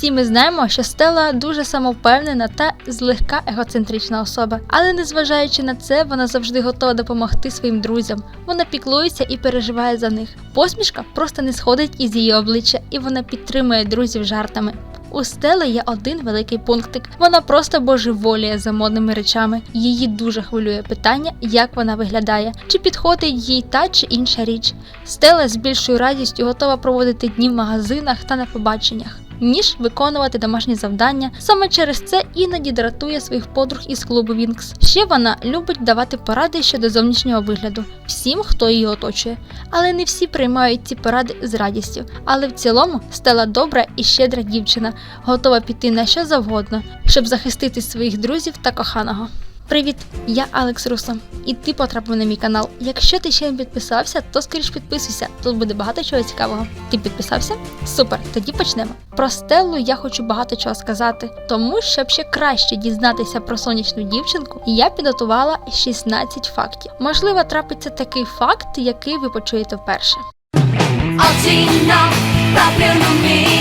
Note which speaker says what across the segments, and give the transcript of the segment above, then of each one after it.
Speaker 1: Всі ми знаємо, що Стелла дуже самовпевнена та злегка егоцентрична особа, але незважаючи на це, вона завжди готова допомогти своїм друзям. Вона піклується і переживає за них. Посмішка просто не сходить із її обличчя, і вона підтримує друзів жартами. У Стели є один великий пунктик. Вона просто божеволіє за модними речами. Її дуже хвилює питання, як вона виглядає, чи підходить їй та чи інша річ. Стела з більшою радістю готова проводити дні в магазинах та на побаченнях. Ніж виконувати домашні завдання. Саме через це іноді дратує своїх подруг із клубу Вінкс. Ще вона любить давати поради щодо зовнішнього вигляду всім, хто її оточує. Але не всі приймають ці поради з радістю. Але в цілому стала добра і щедра дівчина, готова піти на що завгодно, щоб захистити своїх друзів та коханого. Привіт, я Алекс Русо, і ти потрапив на мій канал. Якщо ти ще не підписався, то скоріш підписуйся. Тут буде багато чого цікавого. Ти підписався? Супер, тоді почнемо. Про Стеллу я хочу багато чого сказати, тому щоб ще краще дізнатися про сонячну дівчинку, я підготувала 16 фактів. Можливо, трапиться такий факт, який ви почуєте вперше.
Speaker 2: Oggi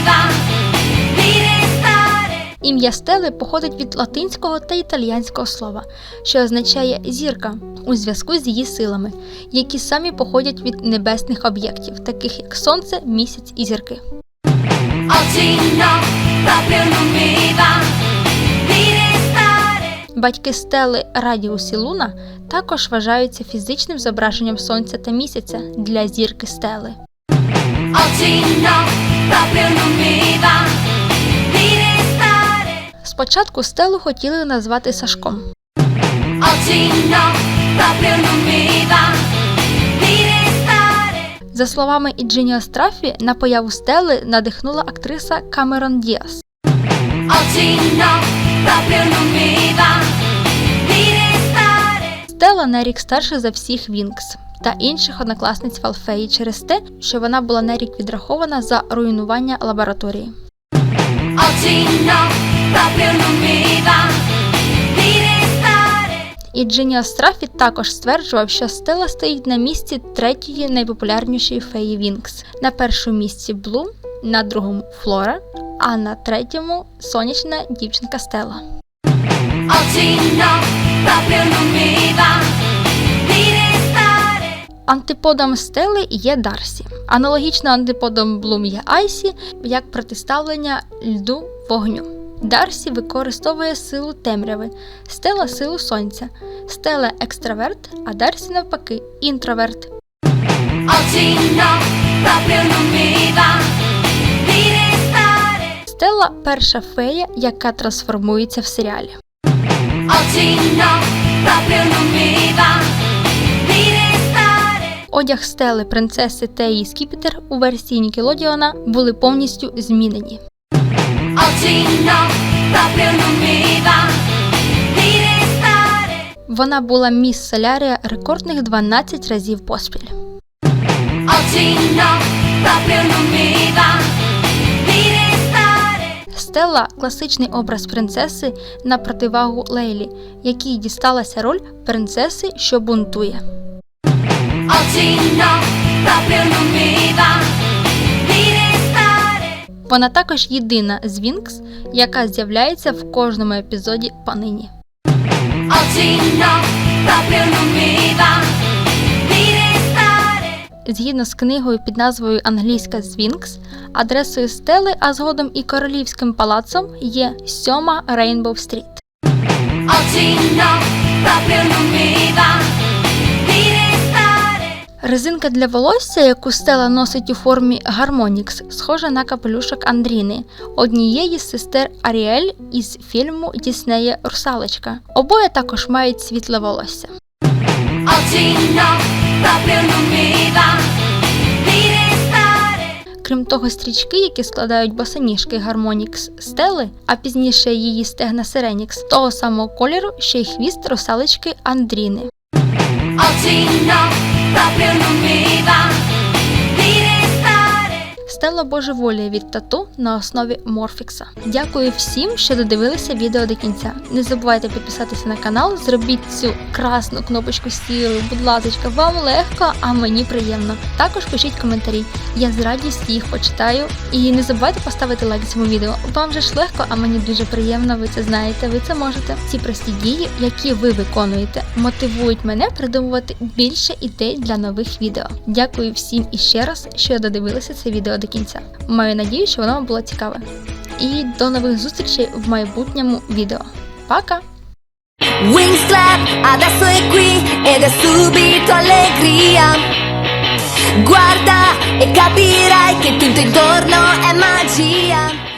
Speaker 1: Ім'я Стели походить від латинського та італіянського слова, що означає зірка у зв'язку з її силами, які самі походять від небесних об'єктів, таких як сонце, місяць і зірки. Батьки Стели Радіус і Луна також вважаються фізичним зображенням сонця та місяця для зірки Стели. Спочатку Стелу хотіли назвати Сашком. За словами Іджиніо Страфі, на появу Стели надихнула актриса Камерон Діас. Стела на рік старша за всіх Вінкс та інших однокласниць Фалфеї через те, що вона була на рік відрахована за руйнування лабораторії. І Джиніо Страфі також стверджував, що Стела стоїть на місці третьої найпопулярнішої феї Вінкс. На першому місці Блум, на другому Флора, а на третьому сонячна дівчинка Стела. Антиподом Стели є Дарсі. Аналогічно антиподом Блум є Айсі, як протиставлення льду вогню. Дарсі використовує силу темряви, стела силу сонця. Стела екстраверт, а Дарсі навпаки інтроверт. Стелла перша фея, яка трансформується в серіалі. Одяг стели принцеси Теї Скіпітер у версії Нікелодіона були повністю змінені.
Speaker 2: Oggi no, proprio non mi va di restare.
Speaker 1: Вона була міс Солярія рекордних 12 разів поспіль.
Speaker 2: Oggi no, proprio non mi va di restare.
Speaker 1: Стелла класичний образ принцеси на противагу Лейлі, якій дісталася роль принцеси, що бунтує.
Speaker 2: Oggi no, proprio non mi va di restare.
Speaker 1: Вона також єдина з яка з'являється в кожному епізоді
Speaker 2: restare.
Speaker 1: Згідно з книгою під назвою Англійська Звінкс, адресою стели, а згодом і королівським палацом є 7 Рейнбоу Стріт. Резинка для волосся, яку стела носить у формі Гармонікс, схожа на капелюшок Андріни, однієї з сестер Аріель із фільму Діснея Русалочка. Обоє також мають світле волосся. Крім того, стрічки, які складають босоніжки Гармонікс Стели, а пізніше її стегна Сиренікс, того самого кольору, що й хвіст русалочки Андріни.
Speaker 2: Oggi
Speaker 1: Стелла божеволіє від тату на основі Морфікса. Дякую всім, що додивилися відео до кінця. Не забувайте підписатися на канал, зробіть цю красну кнопочку сілою, будь ласка, вам легко, а мені приємно. Також пишіть коментарі. Я з радістю їх почитаю. І не забувайте поставити лайк цьому відео. Вам же ж легко, а мені дуже приємно. Ви це знаєте, ви це можете. Ці прості дії, які ви виконуєте, мотивують мене придумувати більше ідей для нових відео. Дякую всім іще раз, що додивилися це відео до Маю надію, що воно вам було цікаве. І до нових зустрічей в майбутньому відео. Пока!
Speaker 2: E magia.